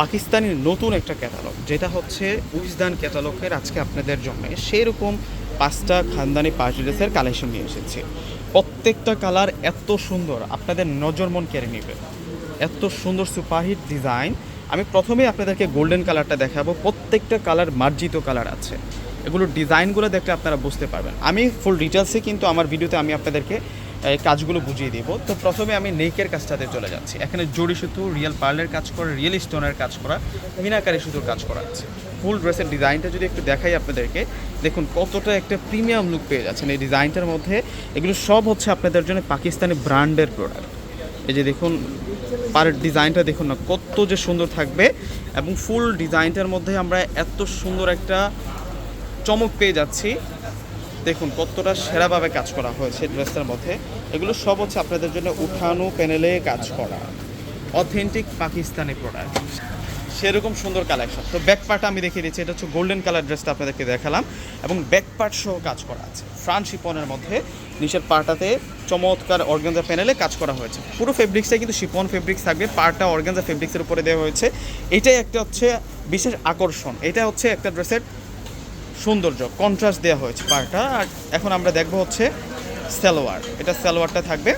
পাকিস্তানি নতুন একটা ক্যাটালগ, যেটা হচ্ছে উইজদান ক্যাটালগের আজকে আপনাদের জন্য সেরকম পাঁচটা খানদানি পাঁচ ড্রেসের কালেকশন নিয়ে এসেছে। প্রত্যেকটা কালার এত সুন্দর, আপনাদের নজর মন কেড়ে নেবে। এত সুন্দর সুপারহিট ডিজাইন। আমি প্রথমেই আপনাদেরকে গোল্ডেন কালারটা দেখাবো, প্রত্যেকটা কালার মার্জিত কালার আছে। এগুলোর ডিজাইনগুলো দেখলে আপনারা বুঝতে পারবেন। আমি ফুল ডিটেলসে কিন্তু আমার ভিডিওতে আমি আপনাদেরকে এই কাজগুলো বুঝিয়ে দিব। তো প্রথমে আমি নেকের কাজটাতে চলে যাচ্ছি। এখানে জড়ি সুতো, রিয়েল পার্লের কাজ করা, রিয়েল স্টোনের কাজ করা, মিনাকারি সুতোর কাজ করা আছে। ফুল ড্রেসের ডিজাইনটা যদি একটু দেখাই আপনাদেরকে, দেখুন কতটা একটা প্রিমিয়াম লুক পেয়ে যাচ্ছেন এই ডিজাইনটার মধ্যে। এগুলো সব হচ্ছে আপনাদের জন্য পাকিস্তানি ব্র্যান্ডের প্রোডাক্ট এই যে দেখুন, পার ডিজাইনটা দেখুন না, কত যে সুন্দর থাকবে। এবং ফুল ডিজাইনটার মধ্যে আমরা এত সুন্দর একটা চমক পেয়ে যাচ্ছি। দেখুন কতটা সেরাভাবে কাজ করা হয়েছে ড্রেসটার মধ্যে। এগুলো সব হচ্ছে আপনাদের জন্য উঠানো প্যানেলে কাজ করা। অথেন্টিক পাকিস্তানি প্রোডাক্ট সেরকম সুন্দর কালেকশন তো ব্যাক পার্ট আমি দেখিয়ে দিচ্ছি, এটা হচ্ছে গোল্ডেন কালার ড্রেসটা আপনাদেরকে দেখালাম। এবং ব্যাক পার্ট সহ কাজ করা আছে। ফ্রান্স শিপনের মধ্যে, নিচের পার্টাতে চমৎকার অর্গানজা প্যানেলে কাজ করা হয়েছে। পুরো ফেব্রিক্সটাই কিন্তু শিপন ফেব্রিক্স থাকবে পার্টটা অর্গানজা ফেব্রিক্সের উপরে দেওয়া হয়েছে। এটাই একটা হচ্ছে বিশেষ আকর্ষণ। এটা হচ্ছে একটা ড্রেসের সৌন্দর্য কন্ট্রাস্ট দেওয়া হয়েছে পার্টটা আর এখন আমরা দেখব হচ্ছে সালোয়ার। এটা সালোয়ারটা থাকবে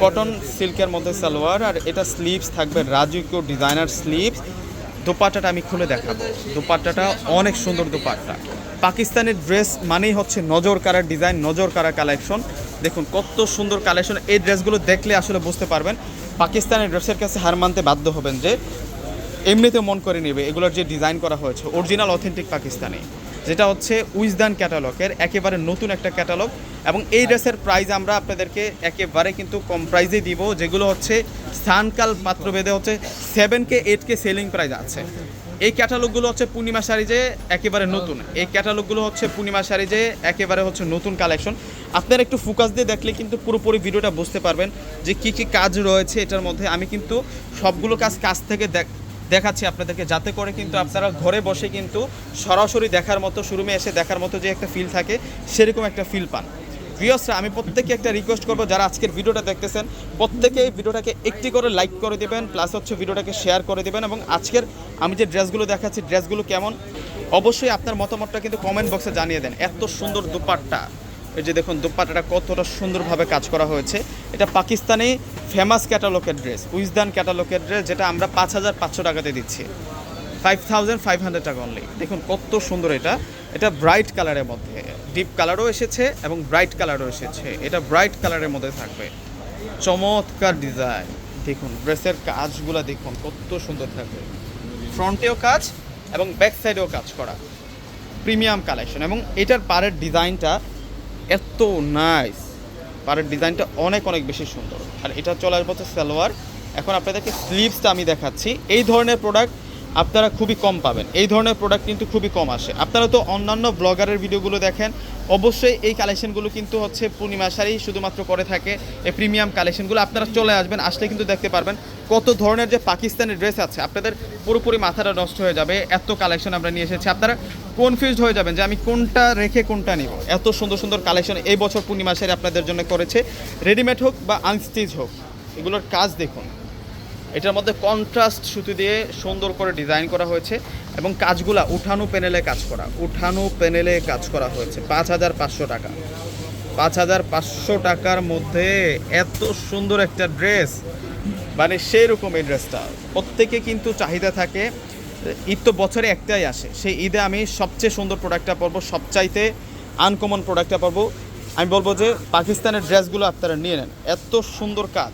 কটন সিল্কের মধ্যে সালোয়ার, আর এটা স্লিভস থাকবে রাজকীয় ডিজাইনার স্লিভস দোপাট্টাটা আমি খুলে দেখাবো। দোপাট্টাটা অনেক সুন্দর দোপাট্টা। পাকিস্তানের ড্রেস মানেই হচ্ছে নজর কারার ডিজাইন নজর কারা কালেকশন দেখুন, কত সুন্দর কালেকশন এই ড্রেসগুলো দেখলে আসলে বুঝতে পারবেন, পাকিস্তানের ড্রেসের কাছে হার মানতে বাধ্য হবেন যে এমনিতে মন করে নেবে এগুলোর যে ডিজাইন করা হয়েছে অরিজিনাল অথেন্টিক পাকিস্তানি যেটা হচ্ছে উইজদান ক্যাটালগের একেবারে নতুন একটা ক্যাটালগ এবং এই ড্রেসের প্রাইস আমরা আপনাদেরকে একেবারে কিন্তু কম প্রাইজে দিব যেগুলো হচ্ছে স্থানকাল পাত্রভেদে হচ্ছে seven K eight K selling price আছে। এই ক্যাটালগুলো হচ্ছে পূর্ণিমা শাড়িজে একেবারে নতুন। এই ক্যাটালগুলো হচ্ছে পূর্ণিমা শাড়িজে একেবারে হচ্ছে নতুন কালেকশন আপনারা একটু ফোকাস দিয়ে দেখলে কিন্তু পুরোপুরি ভিডিওটা বুঝতে পারবেন যে কি কি কাজ রয়েছে এটার মধ্যে। আমি কিন্তু সবগুলো কাজ কাছ থেকে দেখ দেখাচ্ছি আপনাদেরকে, যাতে করে কিন্তু আপনারা ঘরে বসে কিন্তু সরাসরি দেখার মতো, শোরুমে এসে দেখার মতো যে একটা ফিল থাকে, সেরকম একটা ফিল পান। ভিওসরা আমি প্রত্যেককে একটা রিকোয়েস্ট করব, যারা আজকের ভিডিওটা দেখতেছেন, প্রত্যেকে এই ভিডিওটাকে একটি করে লাইক করে দেবেন প্লাস হচ্ছে ভিডিওটাকে শেয়ার করে দেবেন এবং আজকের আমি যে ড্রেসগুলো দেখাচ্ছি, ড্রেসগুলো কেমন, অবশ্যই আপনার মতামতটা কিন্তু কমেন্ট বক্সে জানিয়ে দেন। এত সুন্দর দুপাট্টা। এই যে দেখুন, দুপাট্টাটা কতটা সুন্দরভাবে কাজ করা হয়েছে। এটা পাকিস্তানি ফেমাস ক্যাটালগের ড্রেস উইজদান ক্যাটালগের ড্রেস যেটা আমরা পাঁচ হাজার পাঁচশো টাকাতে দিচ্ছি। ফাইভ থাউজেন্ড ফাইভ হান্ড্রেড টাকা অনলি দেখুন, কত সুন্দর এটা। এটা ব্রাইট কালারের মধ্যে। ডিপ কালারও এসেছে এবং ব্রাইট কালারও এসেছে। এটা ব্রাইট কালারের মধ্যে থাকবে। চমৎকার ডিজাইন দেখুন ড্রেসের কাজগুলো দেখুন, কত সুন্দর থাকবে। ফ্রন্টেও কাজ এবং ব্যাক সাইডেও কাজ করা। প্রিমিয়াম কালেকশন এবং এটার পাড়ের ডিজাইনটা এত নাইস পাড়ের ডিজাইনটা অনেক অনেক বেশি সুন্দর। আর এটা চলে আসব হচ্ছে সালোয়ার। এখন আপনাদেরকে স্লিভসটা আমি দেখাচ্ছি। এই ধরনের প্রোডাক্ট আপনারা খুবই কম পাবেন। এই ধরনের প্রোডাক্ট কিন্তু খুবই কম আসে। আপনারা তো অন্যান্য ব্লগারের ভিডিওগুলো দেখেন, অবশ্যই এই কালেকশনগুলো কিন্তু হচ্ছে পূর্ণিমা শাড়ি শুধুমাত্র করে থাকে এই প্রিমিয়াম কালেকশনগুলো আপনারা চলে আসবেন, আসলে কিন্তু দেখতে পারবেন কত ধরনের যে পাকিস্তানি ড্রেস আছে। আপনাদের পুরোপুরি মাথাটা নষ্ট হয়ে যাবে, এত কালেকশন আমরা নিয়ে এসেছি। আপনারা কনফিউজড হয়ে যাবেন যে আমি কোনটা রেখে কোনটা নিব। এত সুন্দর সুন্দর কালেকশন এই বছর পূর্ণিমা শাড়ি আপনাদের জন্য করেছে। রেডিমেড হোক বা আনস্টিচ হোক, এগুলোর কাজ দেখুন। এটার মধ্যে কন্ট্রাস্ট সুতি দিয়ে সুন্দর করে ডিজাইন করা হয়েছে এবং কাজগুলা উঠানো প্যানেলে কাজ করা, উঠানো প্যানেলে কাজ করা হয়েছে। পাঁচ হাজার পাঁচশো টাকা। পাঁচ হাজার পাঁচশো টাকার মধ্যে এত সুন্দর একটা ড্রেস মানে সেই রকম এই ড্রেসটা প্রত্যেকে কিন্তু চাহিদা থাকে, ঈদ তো বছরে একটাই আসে। সেই ঈদে আমি সবচেয়ে সুন্দর প্রোডাক্টটা পাবো সবচাইতে আনকমন প্রোডাক্টটা পাবো আমি বলব যে পাকিস্তানের ড্রেসগুলো আপনারা নিয়ে নেন। এত সুন্দর কাজ।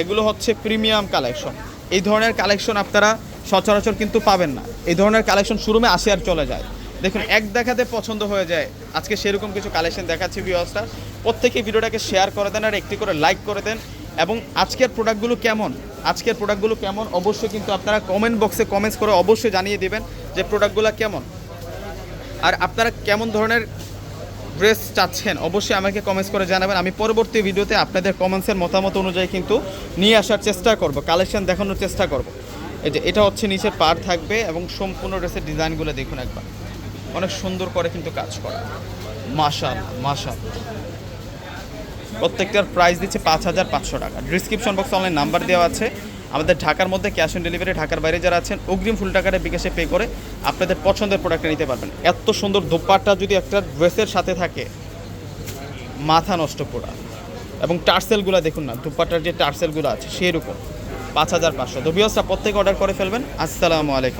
এগুলো হচ্ছে প্রিমিয়াম কালেকশন। এই ধরনের কালেকশন আপনারা সচরাচর কিন্তু পাবেন না। এই ধরনের কালেকশন শুরুমে আসে আর চলে যায়। দেখুন, এক দেখাতে পছন্দ হয়ে যায়। আজকে সেরকম কিছু কালেকশন দেখাচ্ছি ভিউয়ার্সটা প্রত্যেকেই ভিডিওটাকে শেয়ার করে দেন আর একটি করে লাইক করে দেন। এবং আজকের প্রোডাক্টগুলো কেমন? আজকের প্রোডাক্টগুলো কেমন? অবশ্যই কিন্তু আপনারা কমেন্ট বক্সে কমেন্টস করে অবশ্যই জানিয়ে দেবেন যে প্রোডাক্টগুলো কেমন। আর আপনারা কেমন ধরনের ড্রেস চাচ্ছেন, অবশ্যই আমাকে কমেন্টস করে জানাবেন। আমি পরবর্তী ভিডিওতে আপনাদের কমেন্টসের মতামত অনুযায়ী কিন্তু নিয়ে আসার চেষ্টা করব কালেকশন দেখানোর চেষ্টা করব। এই যে, এটা হচ্ছে নিচের পার থাকবে এবং সম্পূর্ণ ড্রেসের ডিজাইনগুলো দেখুন একবার। অনেক সুন্দর করে কিন্তু কাজ করা। মাশাল মাশাল প্রত্যেকটার প্রাইস দিচ্ছে পাঁচ হাজার পাঁচশো টাকা। ডিসক্রিপশন বক্সে অনলাইন নাম্বার দেওয়া আছে। আমাদের ঢাকার মধ্যে ক্যাশ অন ডেলিভারি ঢাকার বাইরে যারা আছেন, অগ্রিম ফুল টাকাটা বিকাশে পে করে আপনাদের পছন্দের প্রোডাক্টটা নিতে পারবেন। এত সুন্দর দোপাট্টা যদি একটা ড্রেসের সাথে থাকে, মাথা নষ্ট করা এবং টার্সেলগুলো দেখুন না, দুপাট্টার যে টার্সেলগুলো আছে সেই রকম পাঁচ হাজার পাঁচশো। তো প্রত্যেকে অর্ডার করে ফেলবেন। আসসালামু আলাইকুম।